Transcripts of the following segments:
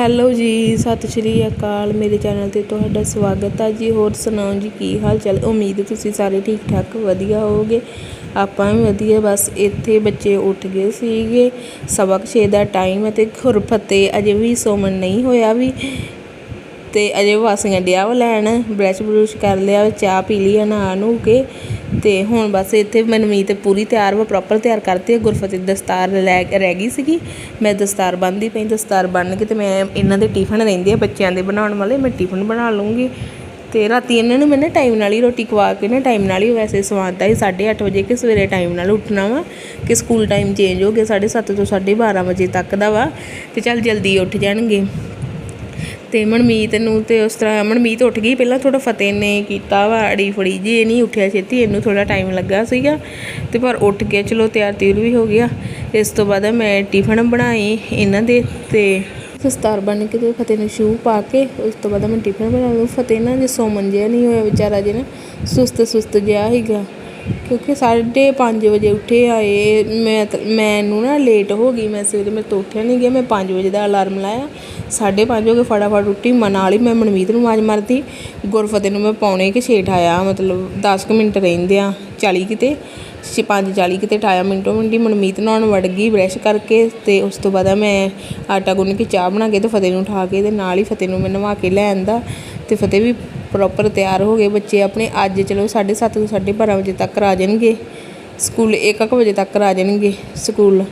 Hello ਜੀ, ਸਤਿ ਸ਼੍ਰੀ ਅਕਾਲ। ਮੇਰੇ ਚੈਨਲ ਤੇ ਤੁਹਾਡਾ ਸਵਾਗਤ ਹੈ ਜੀ। ਹੋਰ ਸੁਣਾਓ ਜੀ, ਕੀ ਹਾਲ ਚਾਲ? ਉਮੀਦ ਤੁਸੀਂ ਸਾਰੇ ਠੀਕ ਠਾਕ ਵਧੀਆ ਹੋਵੋਗੇ। ਆਪਾਂ ਵੀ ਵਧੀਆ, ਬਸ ਇੱਥੇ ਬੱਚੇ ਉੱਠ ਗਏ ਸੀਗੇ। ਸਵਾ ਕੁ ਛੇ ਦਾ ਟਾਈਮ ਹੈ ਤੇ ਖੁਰਫਤੇ ਅਜੇ ਵੀ ਸੋਮਣ ਨਹੀਂ ਹੋਇਆ ਵੀ। ਤੇ ਅਜੇ ਵਾਸੀਆਂ ਡਿਆ ਵਾ ਲੈਣ ਬ੍ਰਸ਼ ਬਰੂਸ਼ ਕਰ ਲਿਆ, ਚਾਹ ਪੀ ਲਈ ਆ ਨਹਾ ਨੂੰ ਕੇ। ਤੇ ਹੁਣ ਬਸ ਇੱਥੇ ਮਨਮੀਤ ਪੂਰੀ ਤਿਆਰ ਵਾ ਪ੍ਰੋਪਰ ਤਿਆਰ ਕਰਤੀ ਹੈ ਗੁਰਫਤਿਹ ਦਸਤਾਰ ਲੈ ਰਹਿ ਗਈ ਸੀਗੀ। ਮੈਂ ਦਸਤਾਰ ਬੰਨ੍ਹਦੀ ਪਈ, ਦਸਤਾਰ ਬੰਨ ਕੇ ਤੇ ਮੈਂ ਇਹਨਾਂ ਦੇ ਟਿਫਨ ਰਹਿੰਦੇ ਆ, ਬੱਚਿਆਂ ਦੇ ਬਣਾਉਣ ਵਾਲੇ, ਮੈਂ ਟਿਫਨ ਬਣਾ ਲੂੰਗੀ ਤੇ ਰਾਤੀ ਇਹਨਾਂ ਨੂੰ ਮੈਂ ਨਾ ਟਾਈਮ ਨਾਲ ਹੀ ਰੋਟੀ ਖਵਾ ਕੇ ਨਾ ਟਾਈਮ ਨਾਲ ਹੀ ਵੈਸੇ ਸਵਾਤਾ ਸੀ 8:30 ਵਜੇ ਕਿ ਸਵੇਰੇ ਟਾਈਮ ਨਾਲ ਉੱਠਣਾ ਵਾ, ਕਿ ਸਕੂਲ ਟਾਈਮ ਚੇਂਜ ਹੋ ਗਿਆ 7:30 ਤੋਂ 12:30 ਵਜੇ ਤੱਕ ਦਾ ਵਾ। ਤੇ ਚੱਲ ਜਲਦੀ ਉੱਠ ਜਾਣਗੇ। ਤੇ ਮਨਮੀਤ ਨੂੰ ਤੇ ਉਸ ਤਰ੍ਹਾਂ ਮਨਮੀਤ ਉੱਠ ਗਈ। ਪਹਿਲਾਂ ਥੋੜਾ ਫਤਿਹ ਨੇ ਕੀਤਾ ਵਾ, ਅੜੀ ਫੜੀ ਜੀ ਇਹ ਨਹੀਂ ਉੱਠਿਆ ਛੇਤੀ, ਇਹਨੂੰ ਥੋੜਾ ਟਾਈਮ ਲੱਗਾ ਸੀਗਾ। ਤੇ ਪਰ ਉੱਠ ਗਿਆ ਚਲੋ ਤਿਆਰ ਤਿਉਰ ਵੀ ਹੋ ਗਿਆ। ਇਸ ਤੋਂ ਬਾਅਦ ਮੈਂ ਟਿਫਨ ਬਣਾਏ ਇਹਨਾਂ ਦੇ ਤੇ ਦਸਤਾਰ ਬਣ ਕੇ ਤੇ ਫਤਿਹ ਨੂੰ ਸ਼ੂ ਪਾ ਕੇ, ਉਸ ਤੋਂ ਬਾਅਦ ਮੈਂ ਟਿਫਨ ਬਣਾ ਲੂ ਫਤਿਹ ਨਾ ਜੇ ਸੌਮਨ ਜਿਹਾ ਨਹੀਂ ਹੋਇਆ ਵਿਚਾਰਾ ਜੇ ਨਾ, ਸੁਸਤ ਸੁਸਤ ਜਿਹਾ ਸੀਗਾ। ਕਿਉਂਕਿ ਸਾਢੇ ਪੰਜ ਵਜੇ ਉੱਠੇ ਆਏ, ਮੈਂ ਮੈਨੂੰ ਨਾ ਲੇਟ ਹੋ ਗਈ, ਮੈਂ ਸਵੇਰੇ ਮੇਰੇ ਤੋਂ ਉੱਠਿਆ ਨਹੀਂ ਗਿਆ, ਮੈਂ ਪੰਜ ਵਜੇ ਦਾ ਅਲਾਰਮ ਲਾਇਆ। ਸਾਢੇ ਪੰਜ ਹੋ ਗਏ, ਫਟਾਫਟ ਉੱਠੀ ਮਨ ਨਾਲ ਹੀ ਮੈਂ ਮਨਮੀਤ ਨੂੰ ਆਵਾਜ਼ ਮਾਰਦੀ ਗੁਰਫਤਿਹ ਨੂੰ ਮੈਂ ਪੌਣੇ ਕਿ ਛੇ ਠਾਇਆ, ਮਤਲਬ 10 ਕੁ ਮਿੰਟ ਰਹਿੰਦੇ ਆ 40 ਕਿਤੇ ਛੇ ਪੰਜ ਚਾਲੀ ਕਿਤੇ ਠਾਇਆ ਮਿੰਟੋ ਮਿੰਟੀ। ਮਨਮੀਤ ਨਹਾਉਣ ਵੜ ਗਈ ਬ੍ਰਸ਼ ਕਰਕੇ ਤੇ ਉਸ ਤੋਂ ਬਾਅਦ ਮੈਂ ਆਟਾ ਗੁੰਨ ਕੇ ਚਾਹ ਬਣਾ ਕੇ ਤੇ ਫਤਿਹ ਨੂੰ ਉਠਾ ਕੇ ਤੇ ਨਾਲ ਹੀ ਫਤਿਹ ਨੂੰ ਮੈਂ ਨਵਾ ਕੇ ਲੈ ਆਂਦਾ। ਤੇ ਫਤਿਹ ਵੀ ਪ੍ਰੋਪਰ ਤਿਆਰ ਹੋ ਗਏ। ਬੱਚੇ ਆਪਣੇ ਅੱਜ ਚਲੋ 7:30 ਤੋਂ 12:30 ਵਜੇ ਤੱਕ ਆ ਜਾਣਗੇ। ਸਕੂਲ 1:00 ਵਜੇ ਤੱਕ ਆ ਜਾਣਗੇ ਸਕੂਲ।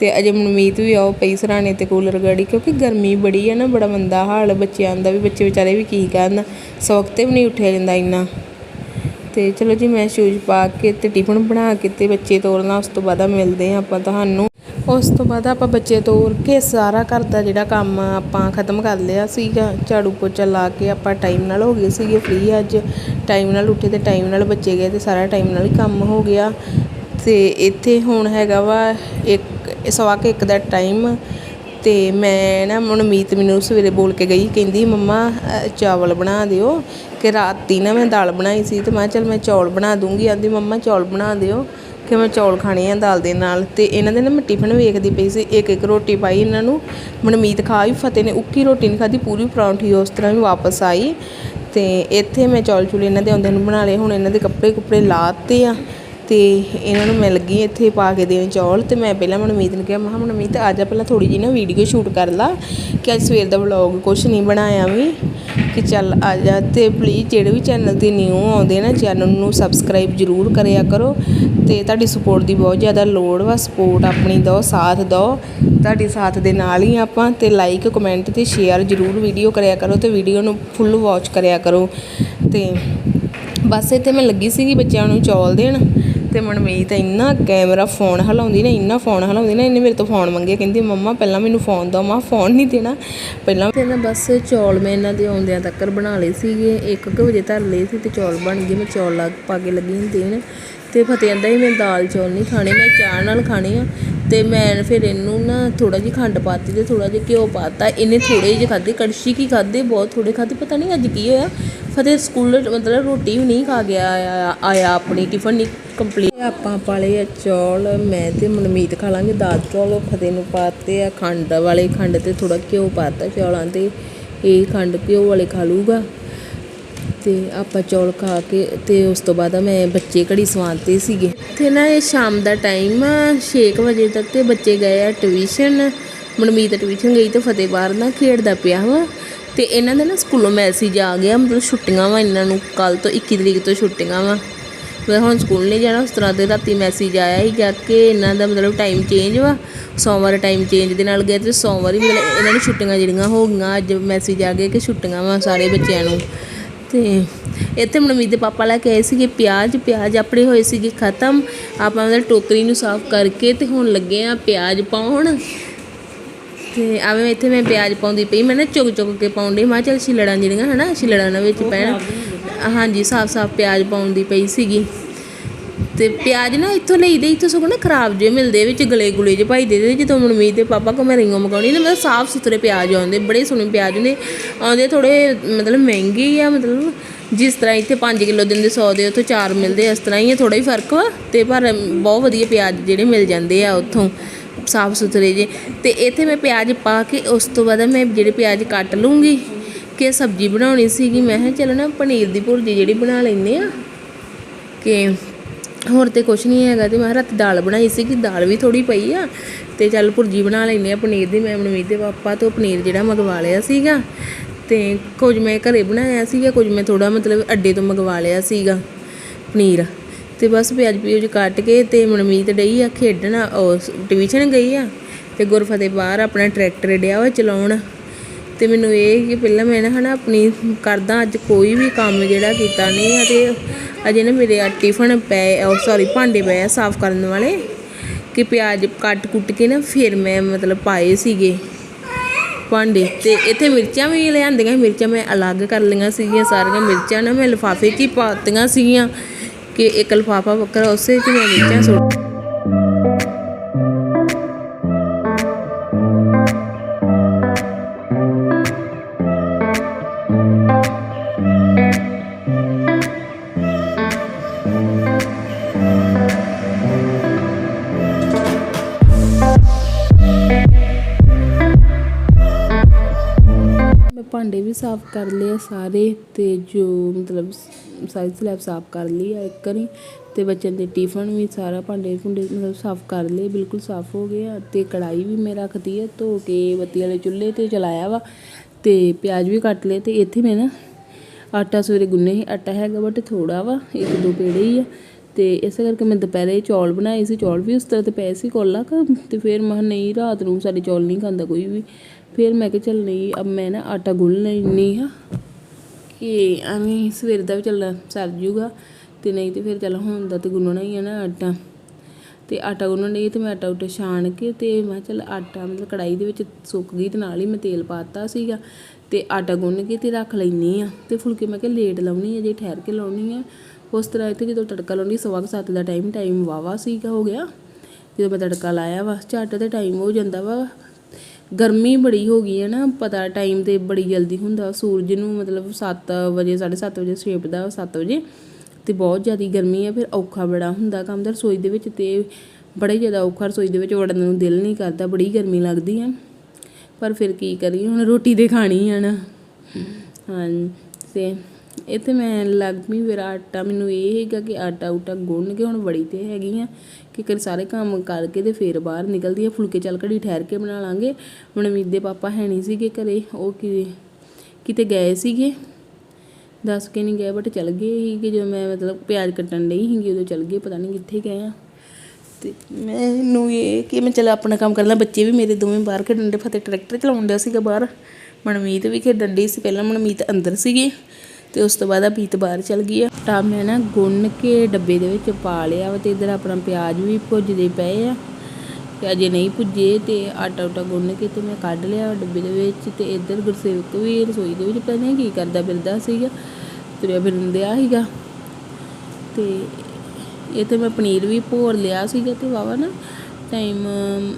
ਤੇ ਅਜੇ ਮਨਮੀਤ ਵੀ ਆਓ ਪਈ ਸਰਾਣੇ ਤੇ ਕੂਲਰ ਗੜੀ, ਕਿਉਂਕਿ ਗਰਮੀ ਬੜੀ ਹੈ ਨਾ, ਬੜਾ ਮੰਦਾ ਹਾਲ ਬੱਚਿਆਂ ਦਾ ਵੀ, ਬੱਚੇ ਵਿਚਾਰੇ ਵੀ ਕੀ ਕਰਨ ਸਵਖਤੇ ਵੀ ਨਹੀਂ ਉੱਠਿਆ ਜਾਂਦਾ ਇੰਨਾ। ਤੇ ਚਲੋ ਜੀ ਮੈਂ ਸ਼ੂਜ਼ ਪਾ ਕੇ ਤੇ ਟਿਫਨ ਬਣਾ ਕੇ ਤੇ ਬੱਚੇ ਤੋਰਨਾ, ਉਸ ਤੋਂ ਬਾਅਦ ਮਿਲਦੇ ਹਾਂ ਆਪਾਂ ਤੁਹਾਨੂੰ। ਉਸ ਤੋਂ ਬਾਅਦ ਆਪਾਂ ਬੱਚੇ ਤੋਰ ਕੇ ਸਾਰਾ ਘਰ ਦਾ ਜਿਹੜਾ ਕੰਮ ਆਪਾਂ ਖਤਮ ਕਰ ਲਿਆ ਸੀਗਾ। ਝਾੜੂ ਪੋਚਾ ਲਾ ਕੇ ਆਪਾਂ ਟਾਈਮ ਨਾਲ ਹੋ ਗਏ ਸੀਗੇ ਫ੍ਰੀ ਅੱਜ। ਟਾਈਮ ਨਾਲ ਉੱਠੇ ਤੇ ਟਾਈਮ ਨਾਲ ਬੱਚੇ ਗਏ ਤੇ ਸਾਰਾ ਟਾਈਮ ਨਾਲ ਹੀ ਕੰਮ ਹੋ ਗਿਆ। ਤੇ ਇੱਥੇ ਹੁਣ ਹੈਗਾ ਵਾ ਇੱਕ, ਸਵਾ ਕੇ ਇੱਕ ਦਾ ਟਾਈਮ ਤੇ ਮੈਂ ਨਾ ਮਨਮੀਤ ਮੈਨੂੰ ਸਵੇਰੇ ਬੋਲ ਕੇ ਗਈ, ਕਹਿੰਦੀ, ਮੰਮਾ ਚਾਵਲ ਬਣਾ ਦਿਓ। ਕਿ ਰਾਤੀ ਨਾ ਮੈਂ ਦਾਲ ਬਣਾਈ ਸੀ ਤੇ ਮੈਂ ਕਿਹਾ, ਚੱਲ ਮੈਂ ਚੌਲ ਬਣਾ ਦੂੰਗੀ। ਆਂਦੀ, ਮੰਮਾ, ਚੌਲ ਬਣਾ ਦਿਓ। ਕਿ ਮੈਂ ਚੌਲ ਖਾਣੇ ਆ ਦਾਲ ਦੇ ਨਾਲ ਤੇ ਇਹਨਾਂ ਦੇ ਨਾ ਮੈਂ ਟਿਫਨ ਵੇਖਦੀ ਪਈ ਸੀ, ਇੱਕ ਇੱਕ ਰੋਟੀ ਪਾਈ ਇਹਨਾਂ ਨੂੰ, ਮਨਮੀਤ ਖਾ ਵੀ ਫਤਿਹ ਨੇ ਉੱਕੀ ਰੋਟੀ ਨਹੀਂ ਖਾਧੀ, ਪੂਰੀ ਪਰੌਂਠੀ ਉਸ ਤਰ੍ਹਾਂ ਹੀ ਵਾਪਸ ਆਈ ਤੇ ਇੱਥੇ ਮੈਂ ਚੌਲ ਚੁਲੇ ਇਹਨਾਂ ਦੇ ਆਉਂਦੇ ਨੂੰ ਬਣਾ ਲਏ, ਹੁਣ ਇਹਨਾਂ ਦੇ ਕੱਪੜੇ ਕੁੱਪੜੇ ਲਾਤੇ ਆ ਤੇ ਇਹਨਾਂ ਨੂੰ ਮੈਂ ਲੱਗੀ ਇੱਥੇ ਪਾ ਕੇ ਦੇਣ ਚੌਲ ਤੇ ਮੈਂ ਪਹਿਲਾਂ ਮਨਮੀਤ ਨੂੰ ਕਿਹਾ ਮਹਾ ਮਨਮੀਤ ਆ, ਪਹਿਲਾਂ ਥੋੜੀ ਜਿਹੀ ਨਾ ਵੀਡੀਓ ਸ਼ੂਟ ਕਰ ਲਾ ਕਿ ਅੱਜ ਸਵੇਰ ਦਾ ਵਲੌਗ ਕੁਛ ਨਹੀਂ ਬਣਾਇਆ ਵੀ। ਕਿ ਚੱਲ ਆ ਜਾ ਅਤੇ ਪਲੀਜ਼ ਜਿਹੜੇ ਵੀ ਚੈਨਲ ਤੇ ਨਿਊ ਆਉਂਦੇ ਨਾ ਚੈਨਲ ਨੂੰ ਸਬਸਕ੍ਰਾਈਬ ਜ਼ਰੂਰ ਕਰਿਆ ਕਰੋ ਅਤੇ ਤੁਹਾਡੀ ਸਪੋਰਟ ਦੀ ਬਹੁਤ ਜ਼ਿਆਦਾ ਲੋੜ ਵਾ ਸਪੋਰਟ ਆਪਣੀ ਦਿਓ, ਸਾਥ ਦਿਓ, ਤੁਹਾਡੇ ਸਾਥ ਦੇ ਨਾਲ ਹੀ ਆਪਾਂ ਅਤੇ ਲਾਈਕ ਕਮੈਂਟ ਅਤੇ ਸ਼ੇਅਰ ਜ਼ਰੂਰ ਵੀਡੀਓ ਕਰਿਆ ਕਰੋ ਅਤੇ ਵੀਡੀਓ ਨੂੰ ਫੁੱਲ ਵਾਚ ਕਰਿਆ ਕਰੋ ਅਤੇ ਬਸ ਇੱਥੇ ਮੈਂ ਲੱਗੀ ਸੀਗੀ ਬੱਚਿਆਂ ਨੂੰ ਚੌਲ ਦੇਣ ਤੇ ਮਨਮੀਤ ਇੰਨਾ ਕੈਮਰਾ ਫੋਨ ਹਲਾਉਂਦੀ ਨਾ, ਇੰਨਾ ਫੋਨ ਹਲਾਉਂਦੀ ਨਾ, ਇਹਨੇ ਮੇਰੇ ਤੋਂ ਫੋਨ ਮੰਗਿਆ, ਕਹਿੰਦੀ, ਮੰਮਾ, ਪਹਿਲਾਂ ਮੈਨੂੰ ਫੋਨ ਦਿਓ। ਮੈਂ ਫੋਨ ਨਹੀਂ ਦੇਣਾ। ਪਹਿਲਾਂ ਤੇ ਨਾ ਬਸ ਚੌਲ ਮੈਂ ਇਹਨਾਂ ਦੇ ਆਉਂਦਿਆਂ ਤੱਕ ਬਣਾ ਲਏ ਸੀਗੇ। 1 ਵਜੇ ਧਰ ਲਏ ਸੀ ਤੇ ਚੌਲ ਬਣ ਗਏ। ਮੈਂ ਚੌਲ ਲਾ ਪਾ ਕੇ ਲੱਗੀ ਹੁੰਦੀ ਦੇਣ ਤੇ ਫਤਿਹ ਕਹਿੰਦਾ ਹੀ ਮੈਂ ਦਾਲ ਚੌਲ ਨਹੀਂ ਖਾਣੇ, ਮੈਂ ਚਾਹ ਨਾਲ ਖਾਣੇ ਆ। ਅਤੇ ਮੈਂ ਫਿਰ ਇਹਨੂੰ ਨਾ ਥੋੜ੍ਹਾ ਜਿਹਾ ਖੰਡ ਪਾਤੀ ਅਤੇ ਥੋੜ੍ਹਾ ਜਿਹਾ ਘਿਓ ਪਾਤਾ। ਇਹਨੇ ਥੋੜ੍ਹੇ ਜਿਹੇ ਖਾਧੇ, ਕੜਛੀ ਕੀ ਖਾਧੇ, ਬਹੁਤ ਥੋੜ੍ਹੇ ਖਾਧੇ, ਪਤਾ ਨਹੀਂ ਅੱਜ ਕੀ ਹੋਇਆ। ਫਤਿਹ ਸਕੂਲ ਮਤਲਬ ਰੋਟੀ ਵੀ ਨਹੀਂ ਖਾ ਗਿਆ ਆਇਆ ਆਇਆ ਆਪਣੀ ਟਿਫਨ ਨਹੀਂ ਕੰਪਲੀਟ ਆਪਾਂ ਪਾਲੇ ਆ ਚੌਲ, ਮੈਂ ਤੇ ਮਨਮੀਤ ਖਾ ਲਾਂਗੇ ਦਾਲ ਚੌਲ ਫਤਿਹ ਨੂੰ ਪਾਤੇ ਆ ਖੰਡ ਵਾਲੇ ਖੰਡ ਤੇ ਥੋੜ੍ਹਾ ਘਿਓ ਪਾਤਾ ਚੌਲਾਂ ਤੇ। ਇਹ ਖੰਡ ਘਿਓ ਵਾਲੇ ਖਾ ਲੂਗਾ ਅਤੇ ਆਪਾਂ ਚੌਲ ਖਾ ਕੇ ਅਤੇ ਉਸ ਤੋਂ ਬਾਅਦ ਮੈਂ ਬੱਚੇ ਘੜੀ ਸਵਾਤੇ ਸੀਗੇ। ਅਤੇ ਨਾ ਇਹ ਸ਼ਾਮ ਦਾ ਟਾਈਮ ਛੇ ਕੁ ਵਜੇ ਤੱਕ ਤੇ ਬੱਚੇ ਗਏ ਆ ਟਿਊਸ਼ਨ ਮਨਮੀਤ ਟਿਊਸ਼ਨ ਗਈ ਤੇ ਫਤਿਹ ਬਾਹਰ ਨਾ ਖੇਡਦਾ ਪਿਆ ਵਾ। ਤੇ ਇਹਨਾਂ ਦਾ ਨਾ ਸਕੂਲੋਂ ਮੈਸੇਜ ਆ ਗਿਆ, ਮਤਲਬ ਛੁੱਟੀਆਂ ਵਾ ਇਹਨਾਂ ਨੂੰ ਕੱਲ ਤੋਂ 21 ਤਰੀਕ ਤੋਂ ਛੁੱਟੀਆਂ ਵਾ। ਮੈਂ ਹੁਣ ਸਕੂਲ ਨਹੀਂ ਜਾਣਾ, ਉਸ ਤਰ੍ਹਾਂ ਦੇ ਰਾਤੀ ਮੈਸੇਜ ਆਇਆ ਸੀ ਜਾ ਕੇ ਇਹਨਾਂ ਦਾ ਮਤਲਬ ਟਾਈਮ ਚੇਂਜ ਵਾ। ਸੋਮਵਾਰ ਟਾਈਮ ਚੇਂਜ ਦੇ ਨਾਲ ਗਿਆ ਤੇ ਸੋਮਵਾਰ ਹੀ ਮਤਲਬ ਇਹਨਾਂ ਨੂੰ ਛੁੱਟੀਆਂ ਜਿਹੜੀਆਂ ਹੋ ਗਈਆਂ, ਅੱਜ ਮੈਸੇਜ ਆ ਗਿਆ ਕਿ ਛੁੱਟੀਆਂ ਵਾ ਸਾਰੇ ਬੱਚਿਆਂ ਨੂੰ। ਤੇ ਇੱਥੇ ਮਨਮੀਤ ਦੇ ਪਾਪਾ ਲੈ ਕੇ ਆਏ ਸੀਗੇ ਪਿਆਜ਼ ਪਿਆਜ਼ ਆਪਣੇ ਹੋਏ ਸੀਗੇ ਖਤਮ। ਆਪਾਂ ਮਤਲਬ ਟੋਕਰੀ ਨੂੰ ਸਾਫ਼ ਕਰਕੇ ਤੇ ਹੁਣ ਲੱਗੇ ਆ ਪਿਆਜ਼ ਪਾਉਣ। ਤੇ ਆਵੇਂ ਇੱਥੇ ਮੈਂ ਪਿਆਜ਼ ਪਾਉਂਦੀ ਪਈ ਮੈਂ ਨਾ ਚੁੱਕ ਚੁੱਕ ਕੇ ਪਾਉਂਦੀ ਮੈਂ ਚੱਲ ਛਿਲੜਾਂ ਜਿਹੜੀਆਂ ਹਨਾ ਛਿਲੜਾਂ ਦੇ ਵਿੱਚ ਪੈਣ। ਹਾਂਜੀ ਸਾਫ਼ ਸਾਫ਼ ਪਿਆਜ਼ ਪਾਉਂਦੀ ਪਈ ਸੀਗੀ। ਤੇ ਪਿਆਜ਼ ਨਾ ਇੱਥੋਂ ਲਈਦੇ ਇੱਥੋਂ ਸਗੋਂ ਨਾ ਖਰਾਬ ਜਿਹੇ ਮਿਲਦੇ ਵਿੱਚ ਗਲੇ ਗੁਲੇ ਜਿਹੇ ਭਾਈ ਦੇ ਦੇ, ਜਦੋਂ ਮਨਮੀਤ ਦੇ ਪਾਪਾ ਕੋ ਮੈਂ ਰਿੰਗੋਂ ਮਗਾਉਣੀ ਨਾ ਮਤਲਬ ਸਾਫ਼ ਸੁਥਰੇ ਪਿਆਜ਼ ਆਉਂਦੇ, ਬੜੇ ਸੋਹਣੇ ਪਿਆਜ਼ ਹੁੰਦੇ, ਆਉਂਦੇ ਥੋੜੇ ਮਤਲਬ ਮਹਿੰਗੇ ਹੀ ਆ, ਮਤਲਬ ਜਿਸ ਤਰ੍ਹਾਂ ਇੱਥੇ 5 ਕਿਲੋ ਦਿੰਦੇ 100 ਦੇ ਉੱਥੋਂ 4 ਮਿਲਦੇ ਇਸ ਤਰ੍ਹਾਂ ਹੀ ਥੋੜਾ ਹੀ ਫ਼ਰਕ ਵਾ, ਤੇ ਪਰ ਬਹੁਤ ਵਧੀਆ ਪਿਆਜ਼ ਜਿਹੜੇ ਮਿਲ ਜਾਂਦੇ ਆ ਉੱਥੋਂ, ਸਾਫ਼ ਸੁਥਰੇ ਜੇ ਤੇ ਇੱਥੇ ਮੈਂ ਪਿਆਜ਼ ਪਾ ਕੇ, ਉਸ ਤੋਂ ਬਾਅਦ ਮੈਂ ਜਿਹੜੇ ਪਿਆਜ਼ ਕੱਟ ਲੂੰਗੀ, ਕਿ ਸਬਜ਼ੀ ਬਣਾਉਣੀ ਸੀਗੀ, ਮੈਂ ਕਿਹਾ ਚਲੋ ਨਾ ਪਨੀਰ ਦੀ ਭੁਰਜੀ ਜਿਹੜੀ ਬਣਾ ਲੈਂਦੇ ਆ, ਕਿ ਹੋਰ ਤੇ ਕੁਛ ਨਹੀਂ ਹੈਗਾ ਤੇ ਮੈਂ ਰਾਤ ਦਾਲ ਬਣਾਈ ਸੀ ਕਿ ਦਾਲ ਵੀ ਥੋੜੀ ਪਈ ਆ। ਤੇ ਚੱਲ ਭੁਰਜੀ ਬਣਾ ਲੈਂਦੇ ਆ ਪਨੀਰ ਦੀ, ਮੈਂ ਮਨਮੀਤ ਦੇ ਪਾਪਾ ਤੋਂ ਪਨੀਰ ਜਿਹੜਾ ਮੰਗਵਾ ਲਿਆ ਸੀਗਾ। ਤੇ ਕੁਝ ਮੈਂ ਘਰੇ ਬਣਾਇਆ ਸੀਗਾ, ਕੁਝ ਮੈਂ ਥੋੜਾ ਮਤਲਬ ਅੱਡੇ ਤੋਂ ਮੰਗਵਾ ਲਿਆ ਸੀਗਾ ਪਨੀਰ। ਤੇ ਬਸ ਪਿਆਜ਼ ਪਿਊਜ਼ ਕੱਟ ਕੇ ਤੇ ਮਨਮੀਤ ਡਈ ਆ ਖੇਡਣ, ਉਹ ਟਿਊਸ਼ਨ ਗਈ ਆ। ਤੇ ਗੁਰਫਤਿਹ ਬਾਹਰ ਆਪਣਾ ਟਰੈਕਟਰ ਡਿਆ ਵਾ ਚਲਾਉਣ। ਤੇ ਮੈਨੂੰ ਇਹ ਕਿ ਪਹਿਲਾਂ ਮੈਂ ਨਾ ਹਨਾ ਆਪਣੀ ਕਰਦਾ, ਅੱਜ ਕੋਈ ਵੀ ਕੰਮ ਜਿਹੜਾ ਕੀਤਾ ਨਹੀਂ ਆ ਤੇ ਅਜੇ ਨਾ ਮੇਰੇ ਆ ਟਿਫਨ ਪਏ, ਉਹ ਸੌਰੀ ਭਾਂਡੇ ਪਏ ਆ ਸਾਫ਼ ਕਰਨ ਵਾਲੇ, ਕਿ ਪਿਆਜ਼ ਕੱਟ ਕੁੱਟ ਕੇ ਨਾ ਫਿਰ ਮੈਂ ਮਤਲਬ ਪਾਏ ਸੀਗੇ ਭਾਂਡੇ। ਤੇ ਇੱਥੇ ਮਿਰਚਾਂ ਵੀ ਲਿਆਂਦੀਆਂ ਮਿਰਚਾਂ ਮੈਂ ਅਲੱਗ ਕਰ ਲਈਆਂ ਸੀਗੀਆਂ, ਸਾਰੀਆਂ ਮਿਰਚਾਂ ਨਾ ਮੈਂ ਲਿਫਾਫੇ 'ਚ ਹੀ ਪਾਤੀਆਂ ਸੀਗੀਆਂ, ਕਿ ਇੱਕ ਲਿਫਾਫਾ ਵੱਖਰਾ ਉਸੇ 'ਚ ਮੈਂ ਮਿਰਚਾਂ ਸੁੱਟ ਸਾਫ਼ ਕਰ ਲਏ ਆ ਸਾਰੇ ਅਤੇ ਜੋ ਮਤਲਬ ਸਾਰੀ ਸਲੈਬ ਸਾਫ਼ ਕਰ ਲਈ ਆ ਇੱਕ ਵਾਰੀ ਤੇ ਬੱਚਿਆਂ ਦੇ ਟਿਫਨ ਵੀ ਸਾਰਾ ਭਾਂਡੇ ਭੁੰਡੇ ਮਤਲਬ ਸਾਫ਼ ਕਰ ਲਏ, ਬਿਲਕੁਲ ਸਾਫ਼ ਹੋ ਗਏ ਆ ਅਤੇ ਕੜਾਹੀ ਵੀ ਮੈਂ ਰੱਖਦੀ ਆ ਧੋ ਕੇ ਬੱਤੀ ਵਾਲੇ ਚੁੱਲ੍ਹੇ ਤੇ ਚਲਾਇਆ ਵਾ ਅਤੇ ਪਿਆਜ਼ ਵੀ ਕੱਟ ਲਏ ਅਤੇ ਇੱਥੇ ਮੈਂ ਨਾ ਆਟਾ ਸਵੇਰੇ ਗੁੰਨੇ ਸੀ, ਆਟਾ ਹੈਗਾ ਬਟ ਥੋੜਾ ਵਾ, ਇੱਕ ਦੋ ਪੇੜੇ ਹੀ ਆ ਤੇ ਇਸੇ ਕਰਕੇ ਮੈਂ ਦੁਪਹਿਰੇ ਚੌਲ ਬਣਾਏ ਸੀ, ਚੌਲ ਵੀ ਉਸ ਤਰ੍ਹਾਂ ਤੇ ਪਏ ਸੀ ਕੋਲਾ ਕੁ ਤੇ ਫਿਰ ਮੈਂ ਕਿਹਾ ਨਹੀਂ ਰਾਤ ਨੂੰ ਸਾਡੇ ਚੌਲ ਨਹੀਂ ਖਾਂਦਾ ਕੋਈ ਵੀ ਫਿਰ ਮੈਂ ਕਿਹਾ ਚੱਲ ਨਹੀਂ, ਅਬ ਮੈਂ ਨਾ ਆਟਾ ਗੁੰਨ ਲੈਣੀ ਆ ਕਿ ਐਵੇਂ ਸਵੇਰ ਦਾ ਵੀ ਚੱਲਣਾ ਸਰ ਜੂਗਾ ਤੇ ਨਹੀਂ ਤੇ ਫਿਰ ਚੱਲ ਹੁਣ ਦਾ ਤੇ ਗੁੰਨਣਾ ਹੀ ਆ ਨਾ ਆਟਾ। ਤੇ ਆਟਾ ਗੁੰਨਣ ਲਈ ਤੇ ਮੈਂ ਆਟਾ ਉਟਾ ਛਾਣ ਕੇ ਤੇ ਮੈਂ ਕਿਹਾ ਚੱਲ ਆਟਾ ਮਤਲਬ ਕੜਾਈ ਦੇ ਵਿੱਚ ਸੁੱਕ ਗਈ ਤੇ ਨਾਲ ਹੀ ਮੈਂ ਤੇਲ ਪਾਤਾ ਸੀਗਾ। ਤੇ ਆਟਾ ਗੁੰਨ ਕੇ ਤੇ ਰੱਖ ਲੈਣੀ ਆ ਤੇ ਫੁਲਕੇ ਮੈਂ ਕਿਹਾ ਲੇਟ ਲਾਉਣੀ ਆ, ਜੇ ਠਹਿਰ ਕੇ ਲਾਉਣੀ ਆ। ਉਸ ਤਰ੍ਹਾਂ ਇੱਥੇ ਜਦੋਂ ਤੜਕਾ ਲਾਉਣੀ ਸਵਾ ਕੁ ਸੱਤ ਦਾ ਟਾਈਮ ਟਾਈਮ ਵਾਵਾ ਸੀਗਾ ਹੋ ਗਿਆ। ਜਦੋਂ ਮੈਂ ਤੜਕਾ ਲਾਇਆ ਵਾ, ਝੱਟ ਤੇ ਟਾਈਮ ਹੋ ਜਾਂਦਾ ਵਾ। ਗਰਮੀ ਬੜੀ ਹੋ ਗਈ ਹੈ ਨਾ, ਪਤਾ ਟਾਈਮ ਤੇ ਬੜੀ ਜਲਦੀ ਹੁੰਦਾ, ਸੂਰਜ ਨੂੰ ਮਤਲਬ 7 ਵਜੇ 7:30 ਵਜੇ ਛੇਪਦਾ 7 ਵਜੇ, ਤੇ ਬਹੁਤ ਜ਼ਿਆਦਾ ਗਰਮੀ ਹੈ, ਫਿਰ ਔਖਾ ਬੜਾ ਹੁੰਦਾ ਕੰਮ ਦਾ, ਰਸੋਈ ਦੇ ਵਿੱਚ ਤੇ ਬੜੇ ਜ਼ਿਆਦਾ ਔਖਾ, ਰਸੋਈ ਦੇ ਵਿੱਚ ਵੜਨ ਨੂੰ ਦਿਲ ਨਹੀਂ ਕਰਦਾ, ਬੜੀ ਗਰਮੀ ਲੱਗਦੀ ਹੈ। ਪਰ ਫਿਰ ਕੀ ਕਰੀਏ, ਹੁਣ ਰੋਟੀ ਤੇ ਖਾਣੀ ਹੈ ਨਾ। ਹਾਂ ਤੇ ਇੱਥੇ ਮੈਂ ਲੱਗ ਪਈ ਫਿਰ ਆਟਾ, ਮੈਨੂੰ ਇਹ ਹੈਗਾ ਕਿ ਆਟਾ ਉਟਾ ਗੁੰਨ ਕੇ ਹੁਣ ਬੜੀ ਤੇ ਹੈਗੀ ਆ ਕਿ ਕਰ ਸਾਰੇ ਕੰਮ ਕਰਕੇ ਤੇ ਫਿਰ ਬਾਹਰ ਨਿਕਲਦੀ ਆ, ਫੁਲਕੇ ਚੱਲ ਘੜੀ ਠਹਿਰ ਕੇ ਬਣਾ ਲਾਂਗੇ। ਮਨਮੀਤ ਦੇ ਪਾਪਾ ਹੈ ਨਹੀਂ ਸੀਗੇ ਘਰੇ, ਉਹ ਕਿ ਕਿਤੇ ਗਏ ਸੀਗੇ। ਦੱਸ ਕੇ ਨਹੀਂ ਗਏ ਬਟ ਚਲ ਗਏ ਸੀ ਕਿ ਜਦੋਂ ਮੈਂ ਮਤਲਬ ਪਿਆਜ਼ ਕੱਟਣ ਲਈ ਸੀਗੀ, ਉਦੋਂ ਚਲ ਗਏ, ਪਤਾ ਨਹੀਂ ਕਿੱਥੇ ਗਏ ਆ। ਤੇ ਮੈਨੂੰ ਇਹ ਕਿ ਮੈਂ ਚਲ ਆਪਣਾ ਕੰਮ ਕਰ ਲਾਂ, ਬੱਚੇ ਵੀ ਮੇਰੇ ਦੋਵੇਂ ਬਾਹਰ ਖੇਡਣ ਦੇ ਫਤਿਹ ਟਰੈਕਟਰ ਚਲਾਉਣ ਡਿਆ ਸੀਗਾ ਬਾਹਰ। ਮਨਮੀਤ ਵੀ ਖੇਡਣ ਡਈ ਸੀ ਪਹਿਲਾਂ, ਮਨਮੀਤ ਅੰਦਰ ਸੀਗੀ। ਤੇ ਉਸ ਤੋਂ ਬਾਅਦ ਆ ਪੀਤ ਬਾਹਰ ਚਲ ਗਈ ਆ। ਤਾਂ ਮੈਂ ਨਾ ਗੁੰਨ ਕੇ ਡੱਬੇ ਦੇ ਵਿੱਚ ਪਾ ਲਿਆ ਵਾ ਤੇ ਇਧਰ ਆਪਣਾ ਪਿਆਜ਼ ਵੀ ਭੁੱਜਦੇ ਪਏ ਆ। ਤੇ ਅਜੇ ਨਹੀਂ ਭੁੱਜੇ ਤੇ ਆਟਾ ਉਟਾ ਗੁੰਨ ਕੇ ਤੇ ਮੈਂ ਕੱਢ ਲਿਆ ਡੱਬੇ ਦੇ ਵਿੱਚ ਤੇ ਇਧਰ ਗੁਰਸੇਵਕ ਵੀ ਰਸੋਈ ਦੇ ਵਿੱਚ ਪਤਾ ਨਹੀਂ ਕੀ ਕਰਦਾ ਫਿਰਦਾ ਸੀਗਾ, ਤੁਰਿਆ ਫਿਰਦਿਆ ਸੀਗਾ। ਤੇ ਇਹ ਤੇ ਮੈਂ ਪਨੀਰ ਵੀ ਭੋਰ ਲਿਆ ਸੀਗਾ ਤੇ ਵਾਵਾ ਨਾ ਟਾਈਮ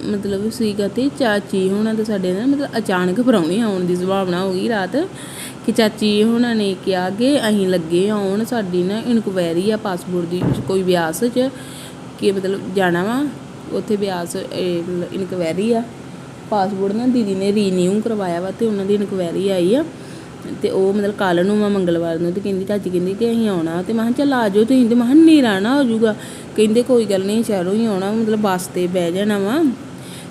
ਮਤਲਬ ਸੀਗਾ ਤੇ ਚਾਚੀ ਹੋਣਾ ਤੇ ਸਾਡੇ ਨਾ ਮਤਲਬ ਅਚਾਨਕ ਪਰਾਉਣੇ ਆਉਣ ਦੀ ਸੰਭਾਵਨਾ ਹੋ ਗਈ ਰਾਤ, ਕਿ ਚਾਚੀ ਹੋਣਾ ਨੇ ਕਿਹਾ ਕਿ ਅਸੀਂ ਲੱਗੇ ਆਉਣ, ਸਾਡੀ ਨਾ ਇਨਕੁਆਇਰੀ ਆ ਪਾਸਪੋਰਟ ਦੀ, ਕੋਈ ਵਿਆਸ 'ਚ, ਕਿ ਮਤਲਬ ਜਾਣਾ ਵਾ, ਉੱਥੇ ਬਿਆਸ ਇਨਕੁਆਇਰੀ ਆ। ਪਾਸਪੋਰਟ ਨਾ ਦੀਦੀ ਨੇ ਰੀਨਿਊ ਕਰਵਾਇਆ ਵਾ ਤੇ ਉਹਨਾਂ ਦੀ ਇਨਕੁਆਇਰੀ ਆਈ ਆ। ਤੇ ਉਹ ਮਤਲਬ ਕੱਲ ਨੂੰ ਮੈਂ ਮੰਗਲਵਾਰ ਨੂੰ ਤੇ ਕਹਿੰਦੀ, ਚਾਚੀ ਕਹਿੰਦੀ ਕਿ ਅਸੀਂ ਆਉਣਾ। ਤੇ ਮੈਂ ਕਿਹਾ, ਚੱਲ ਆ ਜਾਓ ਤੁਸੀਂ। ਤੇ ਮੈਂ ਕਿਹਾ ਹਨੇਰਾ ਨਾ ਹੋ ਜਾਊਗਾ। ਕਹਿੰਦੇ, ਕੋਈ ਗੱਲ ਨਹੀਂ, ਸ਼ਹਿਰੋਂ ਹੀ ਆਉਣਾ। ਮਤਲਬ ਬੱਸ ਤੇ ਬਹਿ ਜਾਣਾ ਵਾ।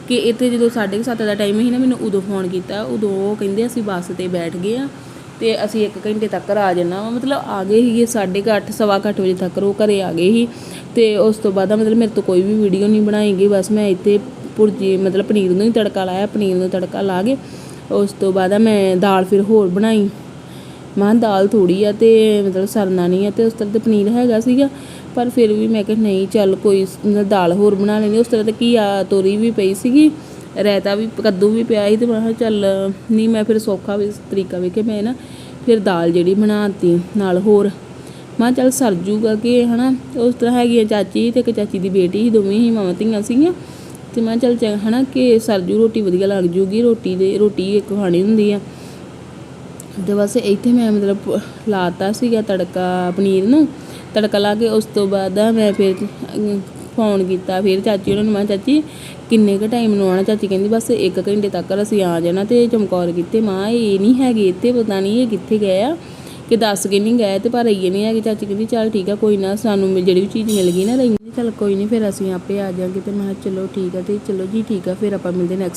ਕਿ ਇੱਥੇ ਜਦੋਂ 7:30 ਦਾ ਟਾਈਮ ਸੀ ਨਾ, ਮੈਨੂੰ ਉਦੋਂ ਫੋਨ ਕੀਤਾ। ਉਦੋਂ ਉਹ ਕਹਿੰਦੇ, ਅਸੀਂ ਬੱਸ ਤੇ ਬੈਠ ਗਏ ਆ ਤੇ ਅਸੀਂ 1 ਘੰਟੇ ਤੱਕ ਆ ਜਾਣਾ ਵਾ। ਮਤਲਬ ਆ ਗਏ ਸੀਗੇ 8:30 ਸਵਾ ਕੁ ਅੱਠ ਵਜੇ ਤੱਕ ਉਹ ਘਰੇ ਆ ਗਏ ਸੀ। ਤੇ ਉਸ ਤੋਂ ਬਾਅਦ ਮਤਲਬ ਮੇਰੇ ਤੋਂ ਕੋਈ ਵੀ ਵੀਡੀਓ ਨਹੀਂ ਬਣਾਈ ਗਈ ਬਸ ਮੈਂ ਇੱਥੇ ਭੁਰਜੀ ਮਤਲਬ ਪਨੀਰ ਨੂੰ ਹੀ ਤੜਕਾ ਲਾਇਆ, ਪਨੀਰ ਨੂੰ ਤੜਕਾ ਲਾ ਕੇ ਉਸ ਤੋਂ ਬਾਅਦ ਮੈਂ ਦਾਲ ਫਿਰ ਹੋਰ ਬਣਾਈ। ਮਾਂ ਦਾਲ ਥੋੜੀ ਆ ਤੇ ਮਤਲਬ ਸਰਨਾ ਨਹੀਂ ਆ ਤੇ ਉਸ ਤਰ੍ਹਾਂ ਤੇ ਪਨੀਰ ਹੈਗਾ ਸੀਗਾ। ਪਰ ਫਿਰ ਵੀ ਮੈਂ ਕਿਹਾ ਨਹੀਂ, ਚੱਲ ਕੋਈ ਦਾਲ ਹੋਰ ਬਣਾ ਲੈਣੀ ਉਸ ਤਰ੍ਹਾਂ ਤੇ ਕੀ ਆ ਤੋਰੀ ਵੀ ਪਈ ਸੀਗੀ, ਰਾਇਤਾ ਵੀ, ਕੱਦੂ ਵੀ ਪਿਆ ਸੀ ਤੇ ਮੈਂ ਕਿਹਾ ਚੱਲ ਨਹੀਂ ਮੈਂ ਫਿਰ ਸੌਖਾ ਵੀ ਤਰੀਕਾ ਵੇਖ ਮੈਂ ਨਾ ਫਿਰ ਦਾਲ ਜਿਹੜੀ ਬਣਾਤੀ ਨਾਲ ਹੋਰ। ਮਾਂ ਚੱਲ ਸਰ ਜੂਗਾ ਕਿ ਹਨਾ, ਉਸ ਤਰ੍ਹਾਂ ਹੈਗੀ ਚਾਚੀ ਤੇ ਇੱਕ ਚਾਚੀ ਦੀ ਬੇਟੀ ਸੀ, ਦੋਵੇਂ ਹੀ ਮਾਵਾਂ ਧੀਆਂ ਸੀਗੀਆਂ। ਤੇ ਮੈਂ ਕਿਹਾ ਚੱਲ ਚੰਗਾ ਹਨਾ ਕਿ ਸਰਜੂ ਰੋਟੀ ਵਧੀਆ ਲੱਗ ਜੂਗੀ ਰੋਟੀ ਦੇ ਰੋਟੀ ਇੱਕ ਖਾਣੀ ਹੁੰਦੀ ਆ। ਤੇ ਬਸ ਇੱਥੇ ਮੈਂ ਮਤਲਬ ਲਾਤਾ ਸੀਗਾ ਤੜਕਾ ਪਨੀਰ ਨੂੰ ਤੜਕਾ ਲਾ ਕੇ ਉਸ ਤੋਂ ਬਾਅਦ ਮੈਂ ਫਿਰ ਫੋਨ ਕੀਤਾ ਫਿਰ ਚਾਚੀ ਉਹਨਾਂ ਨੂੰ ਮੈਂ ਕਿਹਾ, ਚਾਚੀ ਕਿੰਨੇ ਕੁ ਟਾਈਮ ਨੂੰ ਆਉਣਾ? ਚਾਚੀ ਕਹਿੰਦੀ ਬਸ 1 ਘੰਟੇ ਤੱਕ ਅਸੀਂ ਆ ਜਾਣਾ ਤੇ ਚਮਕੌਰ ਕਿਤੇ। ਮਾਂ ਇਹ ਨਹੀਂ ਹੈਗੇ ਇੱਥੇ ਪਤਾ ਨਹੀਂ ਇਹ ਕਿੱਥੇ ਗਏ ਆ। ਕਿ ਦੱਸ ਕੇ ਨਹੀਂ ਗਏ ਤੇ ਪਰ ਰਹੀਏ ਨਹੀਂ ਹੈਗੇ। ਚਾਚੀ ਕਹਿੰਦੀ, ਚੱਲ ਠੀਕ ਆ, ਕੋਈ ਨਾ, ਸਾਨੂੰ ਜਿਹੜੀ ਵੀ ਚੀਜ਼ ਮਿਲ ਗਈ ਨਾ ਰਹੀ ਚੱਲ ਕੋਈ ਨਹੀਂ ਫਿਰ ਅਸੀਂ ਆਪੇ ਆ ਜਾਾਂਗੇ ਤੇ ਮੈਂ ਕਿਹਾ, ਚਲੋ ਠੀਕ ਆ ਤੇ ਚਲੋ ਜੀ, ਠੀਕ ਆ, ਫਿਰ ਆਪਾਂ ਮਿਲਦੇ ਨੈਕਸਟ